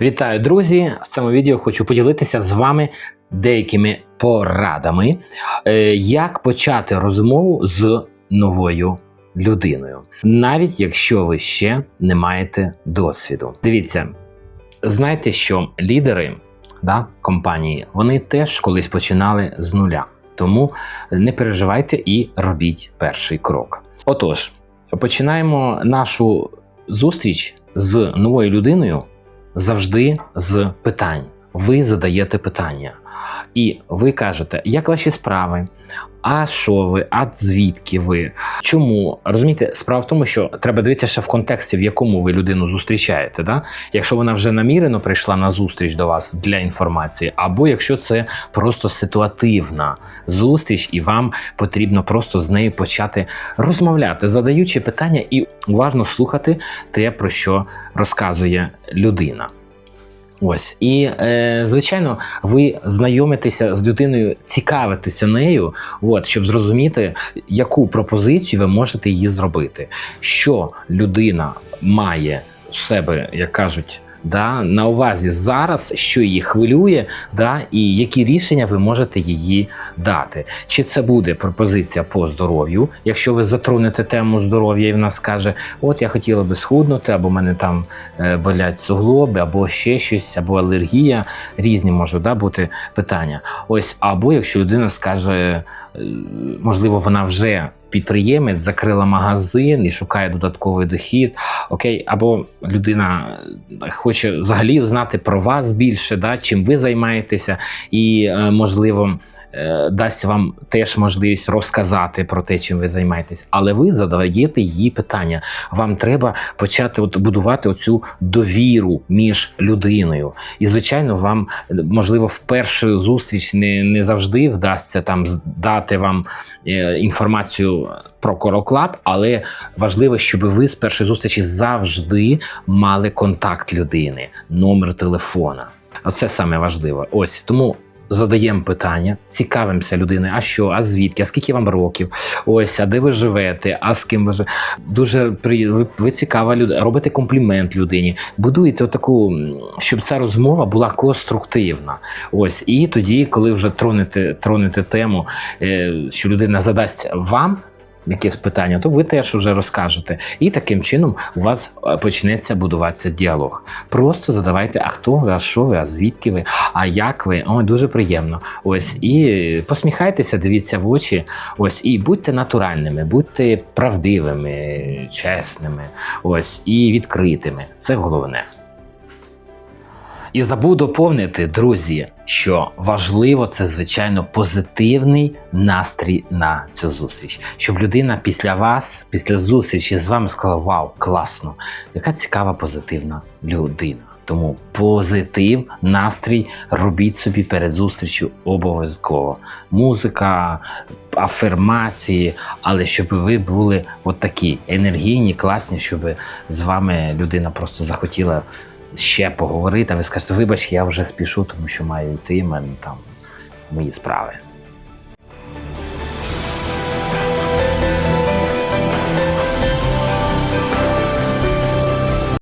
Вітаю, друзі! В цьому відео хочу поділитися з вами деякими порадами, е, як почати розмову з новою людиною, навіть якщо ви ще не маєте досвіду. Дивіться, знайте, що лідери да, компанії вони теж колись починали з нуля. Тому не переживайте і робіть перший крок. Отож, починаємо нашу зустріч з новою людиною завжди з питань. Ви задаєте питання, і ви кажете, як ваші справи? А що ви? А звідки ви? Чому? Розумієте, справа в тому, що треба дивитися ще в контексті, в якому ви людину зустрічаєте. Да? Якщо вона вже намірено прийшла на зустріч до вас для інформації, або якщо це просто ситуативна зустріч, і вам потрібно просто з нею почати розмовляти, задаючи питання і уважно слухати те, про що розказує людина. Ось і е, звичайно, ви знайомитеся з людиною, цікавитеся нею, от щоб зрозуміти, яку пропозицію ви можете її зробити, що людина має у себе, як кажуть. Да, на увазі зараз, що її хвилює, да, і які рішення ви можете її дати. Чи це буде пропозиція по здоров'ю, якщо ви затронете тему здоров'я, і вона скаже: От я хотіла би схуднути, або в мене там е, болять суглоби, або ще щось, або алергія, різні можуть да, бути питання. Ось, або якщо людина скаже, е, можливо, вона вже. Підприємець закрила магазин і шукає додатковий дохід. Окей, або людина хоче взагалі знати про вас більше, да, чим ви займаєтеся, і е, можливо. Е, Дасть вам теж можливість розказати про те, чим ви займаєтесь, але ви задаєте їй питання. Вам треба почати от будувати оцю довіру між людиною. І, звичайно, вам можливо в першу зустріч не, не завжди вдасться там дати вам е, інформацію про Короклаб, але важливо, щоб ви з першої зустрічі завжди мали контакт людини, номер телефона. Оце саме важливо. Ось тому. Задаємо питання, цікавимося людиною, а що, а звідки, а скільки вам років? Ось, а де ви живете, а з ким ви живете? Дуже при... ви, ви цікава людина, робите комплімент людині, будуєте таку, щоб ця розмова була конструктивна. Ось, і тоді, коли вже тронете, тронете тему, е, що людина задасть вам якесь питання, то ви теж вже розкажете. І таким чином у вас е, почнеться будуватися діалог. Просто задавайте, а хто ви, а що ви, а звідки ви, а як ви? Ой, дуже приємно. Ось і посміхайтеся, дивіться в очі. Ось і будьте натуральними, будьте правдивими, чесними, ось і відкритими. Це головне. І забув доповнити, друзі, що важливо це, звичайно, позитивний настрій на цю зустріч. Щоб людина після вас, після зустрічі з вами сказала: Вау, класно! Яка цікава позитивна людина. Тому позитив, настрій робіть собі перед зустрічю обов'язково. Музика, афirмації, але щоб ви були от такі енергійні, класні, щоб з вами людина просто захотіла ще поговорити, а ви скажете, вибач, я вже спішу, тому що маю йти, мене там мої справи.